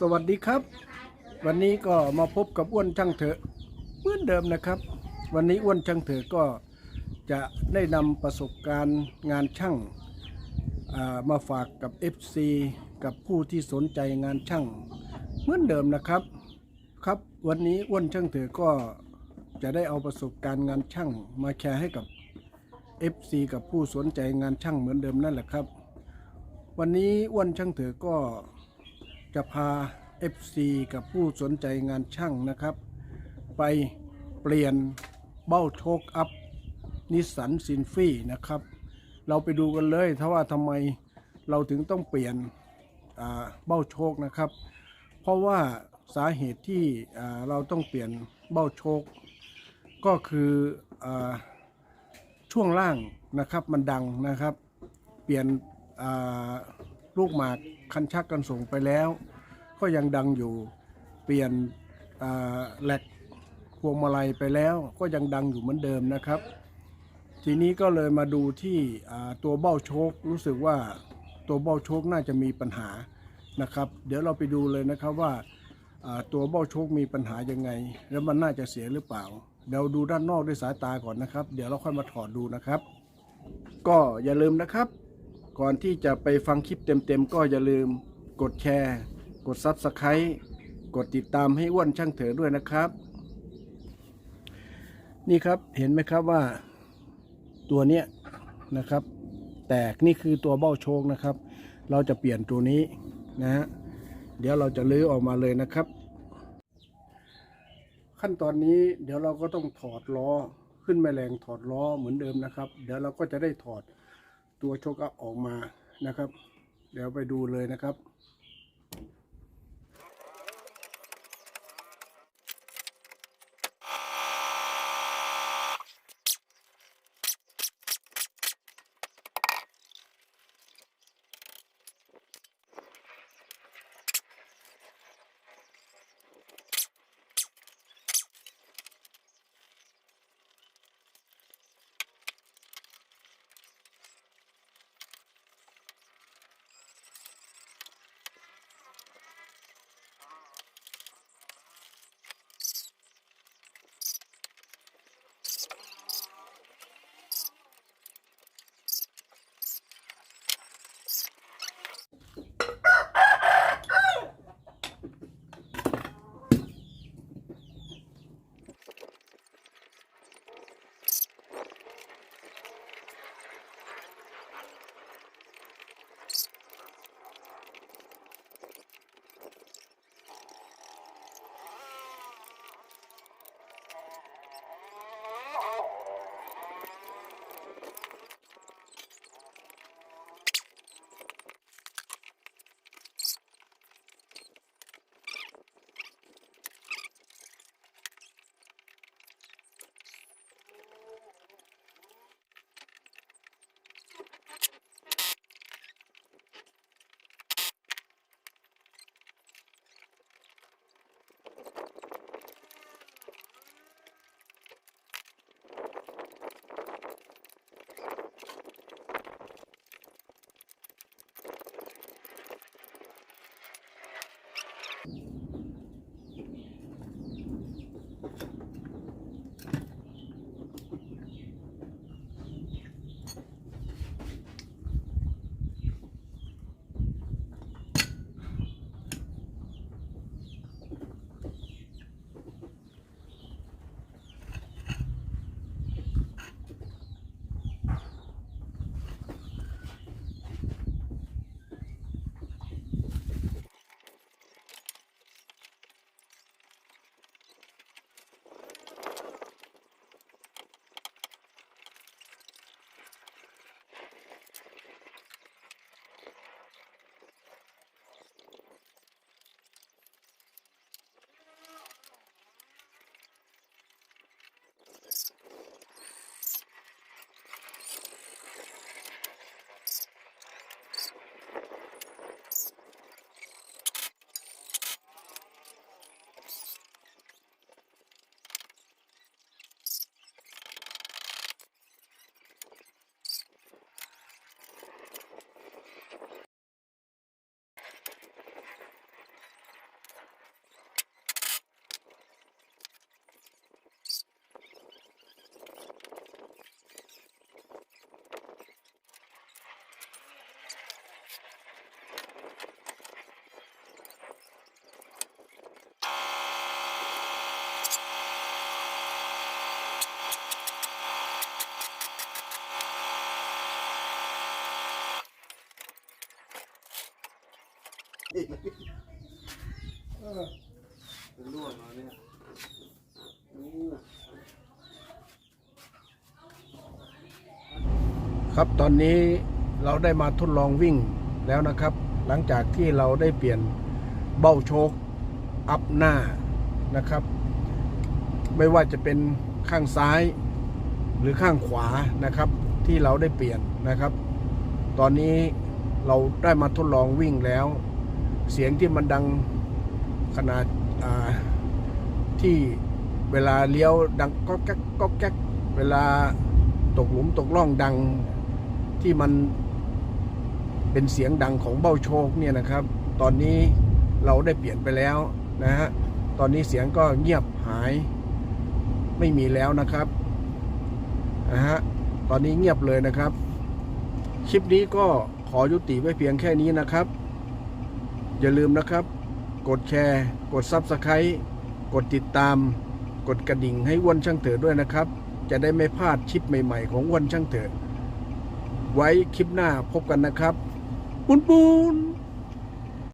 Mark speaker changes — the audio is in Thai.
Speaker 1: สวัสดีครับ วันนี้ก็มาพบกับอ้วนช่างเถอะเหมือนเดิมนะครับ วันนี้อ้วนช่างเถอะก็จะได้นำประสบการณ์งานช่างามาฝากกับ FC กับผู้ที่สนใจงานช่าง เหมือนเดิมนะครับ ครับวันนี้อ้วนช่างเถอะก็จะได้เอาประสบการณ์งานช่างมาแชร์ให้กับ FC กับผู้สนใจงานช่างเหมือนเดิมนั่นแหละครับ วันนี้อ้วนช่างเถอะก็ จะพา FC กับผู้สนใจงานช่างนะครับ ไปเปลี่ยนเบ้าโชคอัพนิสสันซินฟี่นะครับ เราไปดูกันเลยถ้าว่าทำไมเราถึงต้องเปลี่ยนเบ้าโชคนะครับ เพราะว่าสาเหตุที่เราต้องเปลี่ยนเบ้าโชค ก็คืออช่วงล่างนะครับมันดังนะครับ เปลี่ยนลูกหมาก คันชักกันส่งไปแล้ว ก็ยังดังอยู่เปลี่ยนแหลกพวงมาลัยไปแล้ว ก็ยังดังอยู่เหมือนเดิมนะครับ ทีนี้ก็เลยมาดูที่ตัวเบ้าโชครู้สึกว่าตัวเบ้าโชคน่าจะมีปัญหานะครับ เดี๋ยวเราไปดูเลยนะครับว่าอ่าตัวเบ้าโชคมีปัญหายังไง แล้วมันน่าจะเสียหรือเปล่า เดี๋ยวดูด้านนอกด้วยสายตาก่อนนะครับ เดี๋ยวเราค่อยมาถอดดูนะครับ ก็อย่าลืมนะครับ ก่อนที่จะไปฟังคลิปเต็มๆ ก็อย่าลืมกดแชร์ กด Subscribe กดติดตามให้อ้วนช่างเถอด้วยนะครับ นี่ครับเห็นไหมครับว่าตัวเนี้ยนะครับ แตกนี่คือตัวเบ้าโชคนะครับ เราจะเปลี่ยนตัวนี้นะฮะเดี๋ยวเราจะลื้อออกมาเลยนะครับ ขั้นตอนนี้เดี๋ยวเราก็ต้องถอดล้อขึ้นแม่แรงถอดล้อเหมือนเดิมนะครับ เดี๋ยวเราก็จะได้ถอด ตัวโชคอัพออกมานะครับ เดี๋ยวไปดูเลยนะครับ
Speaker 2: เป็นร่วงแล้วเนี่ย
Speaker 1: ครับตอนนี้เราได้มาทดลองวิ่งแล้วนะครับ หลังจากที่เราได้เปลี่ยนเบ้าโชคอัพหน้านะครับ ไม่ว่าจะเป็นข้างซ้ายหรือข้างขวานะครับ ที่เราได้เปลี่ยนนะครับ ตอนนี้เราได้มาทดลองวิ่งแล้ว เสียงที่มันดังขนาดาที่เวลาเลี้ยวดังก็แก๊กก็แก๊กเวลาตกหลุมตกล่องดังที่มันเป็นเสียงดังของเบ้าโชคเนี่ยนะครับ ตอนนี้เราได้เปลี่ยนไปแล้วนะฮะตอนนี้เสียงก็เงียบหายไม่มีแล้วนะครับนะฮะตอนนี้เงียบเลยนะครับ คลิปนี้ก็ขอยุติไว้เพียงแค่นี้นะครับ อย่าลืมนะครับ กดแชร์ กด Subscribe กดติดตาม กดกระดิ่งให้อ้วนช่างเถอด้วยนะครับ จะได้ไม่พลาดคลิปใหม่ๆ ของอ้วนช่างเถอไว้คลิปหน้าพบกันนะครับ ปุนปุน